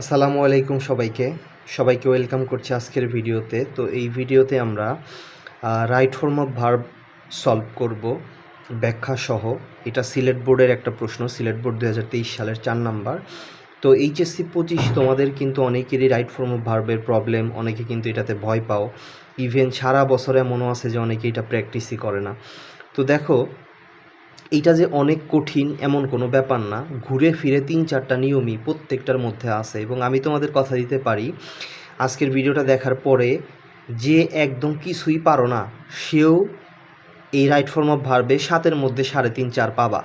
আসসালামু আলাইকুম সবাইকে। সবাইকে ওয়েলকাম করছি আজকের ভিডিওতে। তো এই ভিডিওতে আমরা right form of verb solve করব, ব্যাখ্যা সহ। এটা সিলেট বোর্ডের একটা প্রশ্ন, সিলেট বোর্ড দু হাজার তেইশ সালের চার নাম্বার। তো এইচএসসি পঁচিশ তোমাদের কিন্তু অনেকেরই রাইট ফর্ম অফ ভার্বের প্রবলেম অনেকে কিন্তু এটাতে ভয় পাও। ইভেন সারা বছর এমনও আছে যে অনেকে এটা প্র্যাকটিসই করে না। তো দেখো এইটা যে অনেক কঠিন এমন কোনো ব্যাপার না। ঘুরে ফিরে তিন চারটা নিয়মই প্রত্যেকটার মধ্যে আছে এবং আমি তোমাদের কথা দিতে পারি। আজকের ভিডিওটা দেখার পরে যে একদম কিছুই পারো না, সেও এই রাইট ফর্ম অফ ভার্বে সাতের মধ্যে সাড়ে তিন চার পাবা।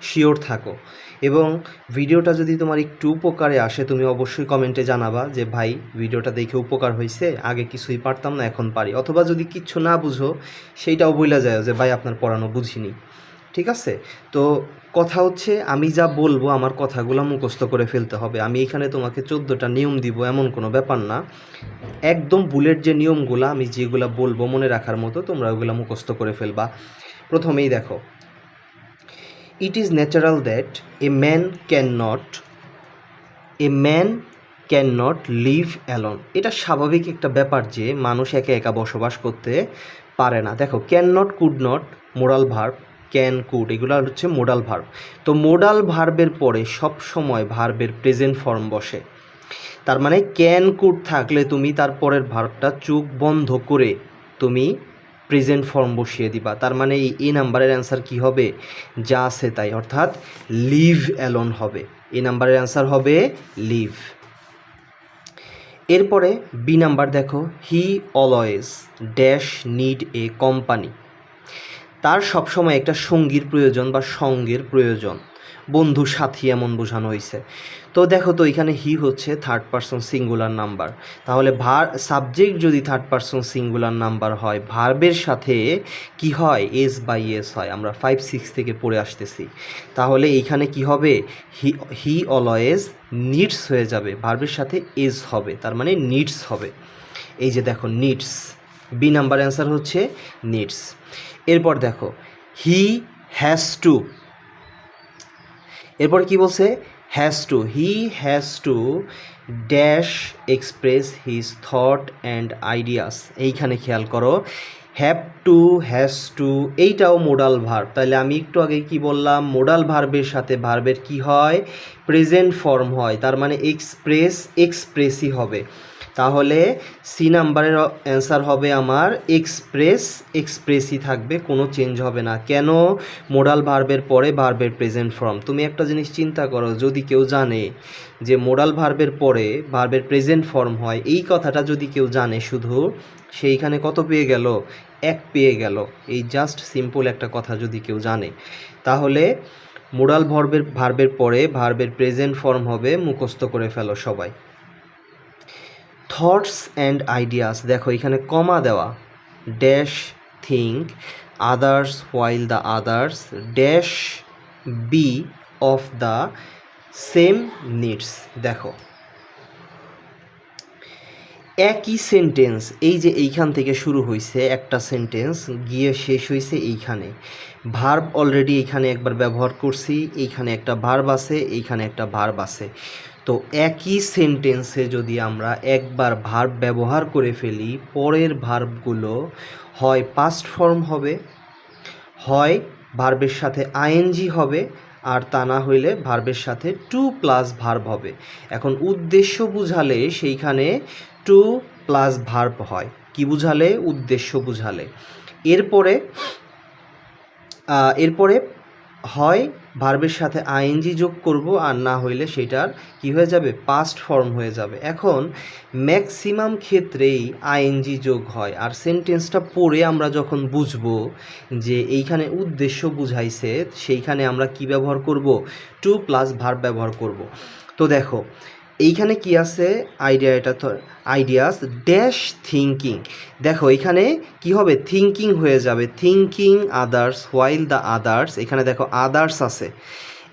শিওর থাকো। এবং ভিডিওটা যদি তোমার একটু উপকারে আসে, তুমি অবশ্যই কমেন্টে জানাবা যে, ভাই, ভিডিওটা দেখে উপকার হয়েছে আগে কিছুই পারতাম না, এখন পারি। অথবা যদি কিচ্ছু না বুঝো, সেইটাও বইলা যায় যে, ভাই, আপনার পড়ানো বুঝিনি। ঠিক আছে? তো কথা হচ্ছে আমি যা বলব আমার কথাগুলো মুখস্থ করে ফেলতে হবে। আমি এখানে তোমাকে চোদ্দোটা নিয়ম দিব, এমন কোনো ব্যাপার না। একদম বুলেট যে নিয়মগুলো আমি যেগুলো বলব মনে রাখার মতো তোমরা ওগুলো মুখস্থ করে ফেলবা। প্রথমেই দেখো it is natural that a man can not a man can not live alone এটা স্বাভাবিক একটা ব্যাপার যে মানুষ একে একা বসবাস করতে পারে না। দেখো can not could not moral verb can could এগুলো হচ্ছে মোডাল ভার্ব তো মোডাল ভার্বের পরে সব সময় ভার্বের প্রেজেন্ট ফর্ম বসে। তার মানে ক্যান কুড থাকলে তুমি তারপরের ভার্বটা চোখ বন্ধ করে তুমি প্রেজেন্ট ফর্ম বসিয়ে দিবা। তার মানে এই এ নাম্বারের অ্যান্সার কি হবে? যা আছে তাই। অর্থাৎ লিভ অ্যালন হবে। এ নাম্বারের অ্যান্সার হবে লিভ এরপরে বি নাম্বার দেখো। He always dash need a company তার সবসময় একটা সঙ্গীর প্রয়োজন বা সঙ্গের প্রয়োজন। বন্ধু, সাথী এমন বোঝানো হয়েছে তো দেখো তো, এখানে হি হচ্ছে থার্ড পারসন সিঙ্গুলার নাম্বার তাহলে ভার সাবজেক্ট যদি থার্ড পারসন সিঙ্গুলার নাম্বার হয়, ভার্বের সাথে কি হয়? এস বাই এস হয়। আমরা ফাইভ সিক্স থেকে পড়ে আসতেছি। তাহলে এইখানে কি হবে? হি হি অলওয়েজ নিডস হয়ে যাবে। ভার্বের সাথে এস হবে। তার মানে নিডস হবে। এই যে দেখো নিডস বি নাম্বার অ্যান্সার হচ্ছে নিডস এরপর দেখো হি হ্যাজ টু এরপর কি বলছে? Has to he has to dash express his thought and ideas এইখানে খেয়াল করো হ্যাভ টু হ্যাজ টু এইটাও মোডাল ভার্ব তাহলে আমি একটু আগে কি বললাম? মোডাল ভার্বের সাথে ভার্বের কি হয়? প্রেজেন্ট ফর্ম হয়। তার মানে এক্সপ্রেস এক্সপ্রেসই হবে। তাহলে সি নাম্বারের অ্যান্সার হবে আমার এক্সপ্রেস এক্সপ্রেসই থাকবে, কোনো চেঞ্জ হবে না। কেন? মোডাল ভার্বের পরে ভার্বের প্রেজেন্ট ফর্ম তুমি একটা জিনিস চিন্তা করো, যদি কেউ জানে যে মোডাল ভার্বের পরে ভার্বের প্রেজেন্ট ফর্ম হয়, এই কথাটা যদি কেউ জানে শুধু সেইখানে কত পেয়ে গেল? এক পেয়ে গেল। এই জাস্ট সিম্পল একটা কথা যদি কেউ জানে। তাহলে মোডাল ভার্বের ভার্বের পরে ভার্বের প্রেজেন্ট ফর্ম হবে, মুখস্থ করে ফেলো সবাই। থটস অ্যান্ড আইডিয়াস দেখো, এখানে কমা দেওয়া। Dash think others while the others dash be of the same needs দেখো একই সেন্টেন্স এই যে এইখান থেকে শুরু হয়েছে একটা সেন্টেন্স গিয়ে শেষ হয়েছে এইখানে। ভার্ব অলরেডি এইখানে একবার ব্যবহার করছি, এইখানে একটা ভার্ব আছে, এইখানে একটা ভার্ব আছে। তো একই সেন্টেন্সে যদি আমরা একবার ভার্ব ব্যবহার করে ফেলি, পরের ভার্বগুলো হয় পাস্ট ফর্ম হবে, হয় ভার্বের সাথে আইএনজি হবে আর তা না হইলে ভার্বের সাথে টু প্লাস ভার্ব হবে। এখন উদ্দেশ্য বুঝালে সেইখানে টু প্লাস ভার্ব হয়। কি বুঝালে? উদ্দেশ্য বুঝালে। এরপরে এরপরে হয়, ভার্বের সাথে আইএনজি যোগ করব আর না হইলে সেটার কি হয়ে যাবে? পাস্ট ফর্ম হয়ে যাবে। এখন ম্যাক্সিমাম ক্ষেত্রেই আইএনজি যোগ হয় আর সেন্টেন্সটা পড়ে আমরা যখন বুঝব যে এইখানে উদ্দেশ্য বুঝাইছে, সেইখানে আমরা কি ব্যবহার করব? টু প্লাস ভার্ব ব্যবহার করব। তো দেখো এইখানে কি আছে? আইডিয়া এটা আইডিয়াস ড্যাশ থিঙ্কিং দেখো, এখানে কি হবে? থিঙ্কিং হয়ে যাবে। Thinking others while the others এখানে দেখো আদার্স আছে।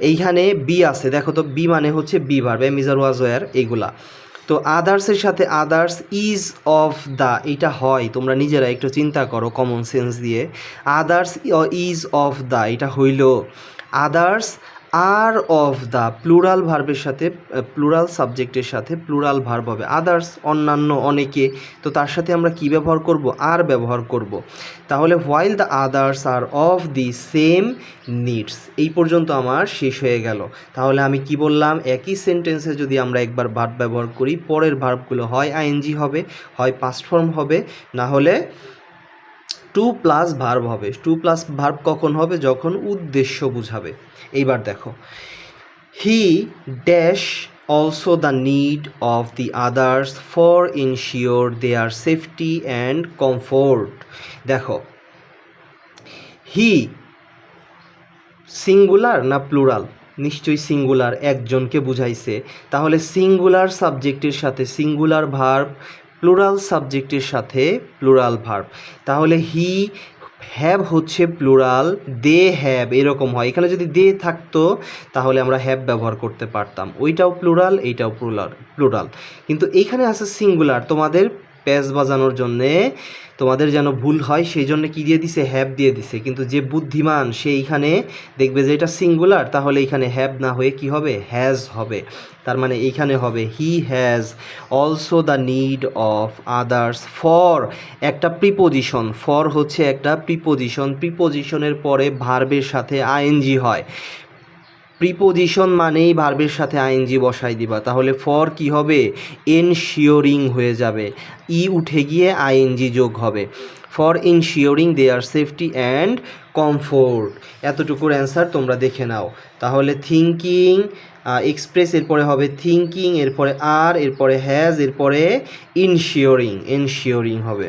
এইখানে বি আছে। দেখো তো বি মানে হচ্ছে B verb am is are was were এইগুলা তো আদার্সের সাথে আদার্স ইজ অফ দ্য এটা হয়। তোমরা নিজেরা একটু চিন্তা করো কমন সেন্স দিয়ে। আদার্স ইজ অফ দ্য এটা হইল। Others are of the plural ভার্বের সাথে প্লুরাল সাবজেক্টের সাথে প্লুরাল ভার্ব হবে। আদার্স অন্যান্য, অনেকে, তো তার সাথে আমরা কি ব্যবহার করব? আর ব্যবহার করব। তাহলে while the others are of the same needs এই পর্যন্ত আমার শেষ হয়ে গেল। তাহলে আমি কি বললাম? একই সেন্টেন্সে যদি আমরা একবার ভার্ব ব্যবহার করি, পরের ভার্বগুলো হয় আইএনজি হবে, হয় পাস্ট ফর্ম হবে, না হলে টু প্লাস ভার্ব হবে। টু প্লাস ভার্ব কখন হবে? যখন উদ্দেশ্য বুঝাবে। এইবার দেখো। He dash also the need of the others for insure their safety and comfort দেখো হি সিঙ্গুলার না প্লুরাল নিশ্চয়ই সিঙ্গুলার একজনকে বুঝাইছে। তাহলে সিঙ্গুলার সাবজেক্টের সাথে সিঙ্গুলার ভার্ব প্লুরাল সাবজেক্টের সাথে প্লুরাল ভার্ব তাহলে হি হ্যাভ হচ্ছে প্লুরাল দে হ্যাভ এরকম হয়। এখানে যদি দে থাকতো, তাহলে আমরা হ্যাভ ব্যবহার করতে পারতাম। ওইটাও প্লুরাল এইটাও প্লুরাল প্লুরাল কিন্তু এইখানে আছে সিঙ্গুলার তোমাদের প্যাচ বাজানোর জন্যে তোমাদের যেন ভুল হয়, সেই জন্য কি দিয়ে দিছে? হ্যাভ দিয়ে দিছে। কিন্তু যে বুদ্ধিমান, সে এইখানে দেখবে যে এটা সিঙ্গুলার তাহলে এইখানে হ্যাভ না হয়ে কি হবে? হ্যাজ হবে। তার মানে এইখানে হবে he has also the need of others for একটা প্রিপোজিশন ফর হচ্ছে একটা প্রিপোজিশন প্রিপোজিশনের পরে ভার্বের সাথে আইএনজি হয়। প্রিপোজিশন মানেই ভার্বের সাথে আইএনজি বসাই দিবা। তাহলে ফর কি হবে? এনশিওরিং হয়ে যাবে। ই উঠে গিয়ে আইএনজি যোগ হবে। For insuring their safety and comfort এতটুকুর answer তোমরা দেখে নাও। তাহলে থিঙ্কিং এক্সপ্রেস এরপরে হবে থিঙ্কিং এরপরে আর এরপরে হ্যাজ এরপরে ইনশিওরিং এনশিওরিং হবে।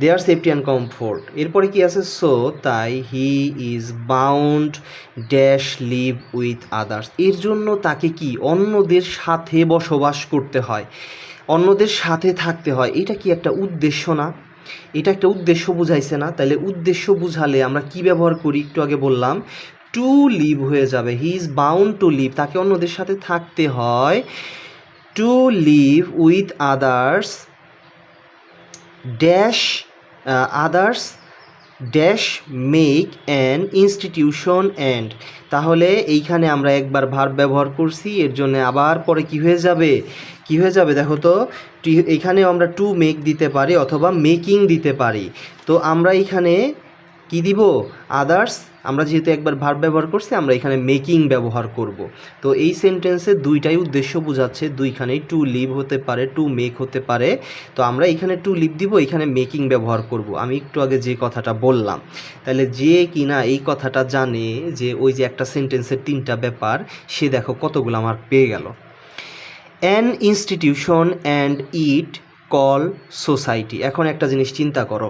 দেয়ার সেফটি অ্যান্ড কমফোর্ট এরপরে কি আছে? সো তাই he is bound dash live with others এর জন্য তাকে কি? অন্যদের সাথে বসবাস করতে হয়। অন্যদের সাথে থাকতে হয়। এটা কি একটা উদ্দেশ্য না? এটা একটা উদ্দেশ্য বুঝাইছে না। তাহলে উদ্দেশ্য বুঝালে আমরা কি ব্যবহার করি? একটু আগে বললাম টু লিভ হয়ে যাবে। He is bound to live তাকে অন্যদের সাথে থাকতে হয়। To live with others dash others dash make an institution and তাহলে এইখানে আমরা একবার ভার ব্যবহার করছি, এর জন্য আবার পরে কি হয়ে যাবে? কি হয়ে যাবে দেখো তো? এখানে আমরা টু মেক দিতে পারি অথবা মেকিং দিতে পারি। তো আমরা এখানে কি দিব? আদার্স আমরা যেহেতু একবার ভার্ব ব্যবহার করছি, আমরা এখানে মেকিং ব্যবহার করব। তো এই সেন্টেন্সে দুইটাই উদ্দেশ্য বোঝাচ্ছে, দুইখানেই টু লিভ হতে পারে টু মেক হতে পারে। তো আমরা এখানে টু লিভ দিব, এখানে মেকিং ব্যবহার করব। আমি একটু আগে যে কথাটা বললাম, তাহলে যে কিনা এই কথাটা জানে যে ওই যে একটা সেন্টেন্সের তিনটা ব্যাপার, সে দেখো কতগুলো আমার পেয়ে গেল। An institution and it call society এখন একটা জিনিস চিন্তা করো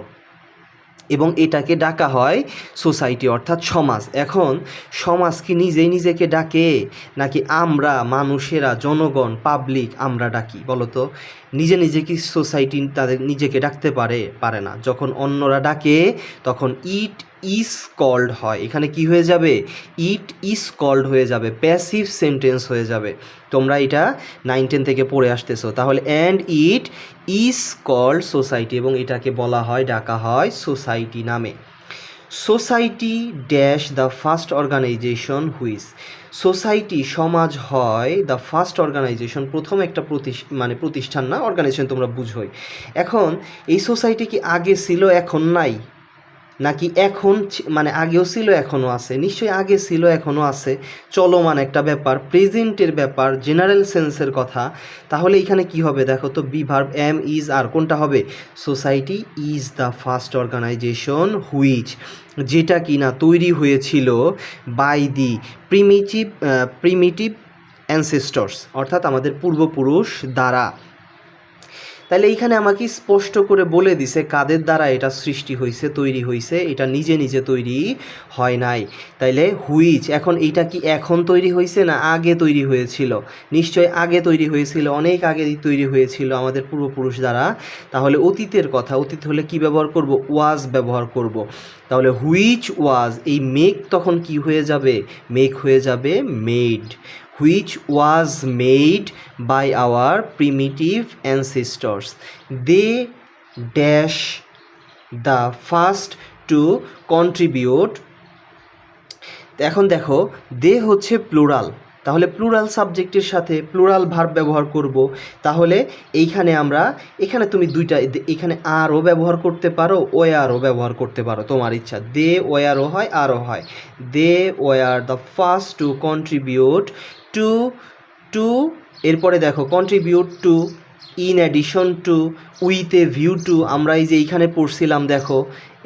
এবং এটাকে ডাকা হয় সোসাইটি, অর্থাৎ সমাজ। এখন সমাজ কি নিজেই নিজেকে ডাকে, নাকি আমরা, মানুষেরা, জনগণ পাবলিক আমরা ডাকি? বলো তো, নিজে নিজে কি সোসাইটি তাদের নিজেকে ডাকতে পারে পারে না? যখন অন্যরা ডাকে, তখন ইট ইজ কল্ড হয়। এখানে কি হয়ে যাবে? ইট ইজ কল্ড হয়ে যাবে। প্যাসিভ সেন্টেন্স হয়ে যাবে। তোমরা এটা নাইন টেন থেকে পড়ে আসতেছো। তাহলে and it is called society এবং এটাকে বলা হয়, ডাকা হয় সোসাইটি নামে। Society dash the first organization which society সমাজ হয় দ্য ফার্স্ট অর্গানাইজেশন প্রথম একটা মানে প্রতিষ্ঠান না অর্গানাইজেশন তোমরা বুঝোই। এখন, এই সোসাইটি কি আগে ছিল, এখন নাই? নাকি এখন মানে আগেও ছিল, এখনও আছে। নিশ্চয়ই আগে ছিল, এখনও আছে। চলমান একটা ব্যাপার, প্রেজেন্টের ব্যাপার, জেনারেল সেন্সের কথা। তাহলে এখানে কি হবে? দেখো তো, B verb am is are কোনটা হবে? Society is the first organization which, যেটা কিনা তৈরি হয়েছিল by the primitive primitive ancestors, অর্থাৎ আমাদের পূর্বপুরুষ দ্বারা। তাহলে এইখানে আমাকে স্পষ্ট করে বলে দিছে কাদের দ্বারা এটা সৃষ্টি হয়েছে তৈরি হয়েছে এটা নিজে নিজে তৈরি হয় নাই। তাইলে হুইচ, এখন এইটা কি এখন তৈরি হয়েছে না আগে তৈরি হয়েছিল? নিশ্চয় আগে তৈরি হয়েছিল, অনেক আগে তৈরি হয়েছিল আমাদের পূর্বপুরুষ দ্বারা। তাহলে অতীতের কথা, অতীত হলে কি ব্যবহার করব? ওয়াজ ব্যবহার করব। তাহলে হুইচ, ওয়াজ, এই মেক তখন কি হয়ে যাবে? মেক হয়ে যাবে made. Which was made by our primitive. They dash the first to contribute. তো এখন দেখো, দে হচ্ছে প্লুরাল তাহলে প্লুরাল সাবজেক্টের সাথে প্লুরাল ভার্ব ব্যবহার করব। তাহলে এইখানে আমরা, এখানে তুমি দুইটা, এখানে আরও ব্যবহার করতে পারো, ওয়ারও ব্যবহার করতে পারো। তোমার ইচ্ছা, দে ওয়ারও হয়, আরও হয়। They were the first to contribute to to, এরপরে দেখো contribute to in addition to with a view to আমরা এই যে এইখানে পড়ছিলাম, দেখো,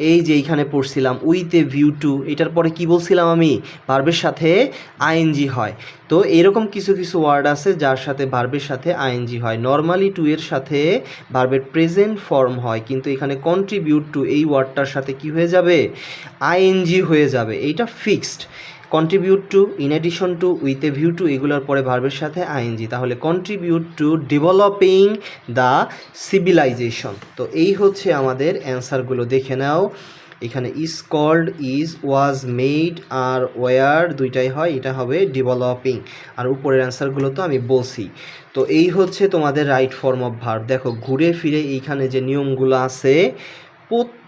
এই যে এইখানে পড়ছিলাম উইথ এ ভিউ টু এটার পরে কি বলছিলাম আমি? ভার্বের সাথে আইএনজি হয়। তো এরকম কিছু কিছু ওয়ার্ড আছে যার সাথে ভার্বের সাথে আইএনজি হয়। নর্মালি টু এর সাথে ভার্বের প্রেজেন্ট ফর্ম হয়, কিন্তু এখানে কন্ট্রিবিউট টু এই ওয়ার্ডটার সাথে কি হয়ে যাবে? আইএনজি হয়ে যাবে। এইটা fixed contribute to in addition to with a view to এগুলোর পরে ভার্বের সাথে আইএনজি তাহলে contribute to developing the civilization তো এই হচ্ছে আমাদের অ্যান্সারগুলো দেখে নাও। এখানে is called is was made R were দুইটাই হয়। এটা হবে ডেভেলপিং আর উপরের অ্যান্সারগুলো তো আমি বলছি। তো এই হচ্ছে তোমাদের রাইট ফর্ম অফ ভার্ব দেখো, ঘুরে ফিরে এইখানে যে নিয়মগুলো আছে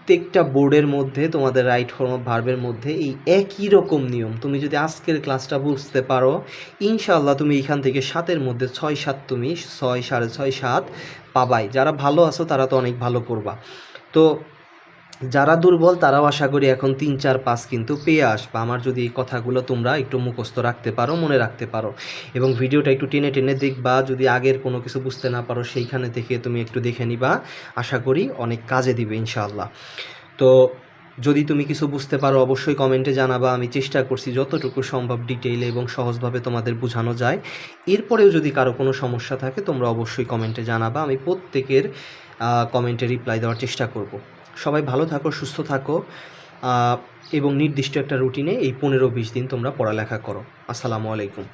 প্রত্যেকটা বোর্ডের মধ্যে, তোমাদের রাইট ফর্ম অফ ভার্বের মধ্যে এই একই রকম নিয়ম। তুমি যদি আজকের ক্লাসটা বুঝতে পারো ইনশাল্লাহ তুমি এখান থেকে সাতের মধ্যে ছয় সাত তুমি, ছয় সাড়ে ছয় সাত পাবাই। যারা ভালো আছো তারা তো অনেক ভালো করবা। তো যারা দুর্বল, তারাও আশা করি এখন তিন, চার, পাঁচ কিন্তু পেয়ে আসবা। আমার যদি এই কথাগুলো তোমরা একটু মুখস্থ রাখতে পারো, মনে রাখতে পারো এবং ভিডিওটা একটু টেনে টেনে দেখবা, যদি আগের কোনো কিছু বুঝতে না পারো, সেইখানে থেকে তুমি একটু দেখে নিবা। আশা করি অনেক কাজে দিবে, ইনশাআল্লাহ। তো যদি তুমি কিছু বুঝতে পারো, অবশ্যই কমেন্টে জানাবা। আমি চেষ্টা করছি যতটুকু সম্ভব ডিটেইলে এবং সহজভাবে তোমাদের বোঝানো যায়। এরপরেও যদি কারও কোনো সমস্যা থাকে, তোমরা অবশ্যই কমেন্টে জানাবা। আমি প্রত্যেকের কমেন্টে রিপ্লাই দেওয়ার চেষ্টা করব। সবাই ভালো থাকো, সুস্থ থাকো এবং নির্দিষ্ট একটা রুটিনে এই পনেরো বিশ দিন তোমরা পড়ালেখা করো। আসসালামু আলাইকুম।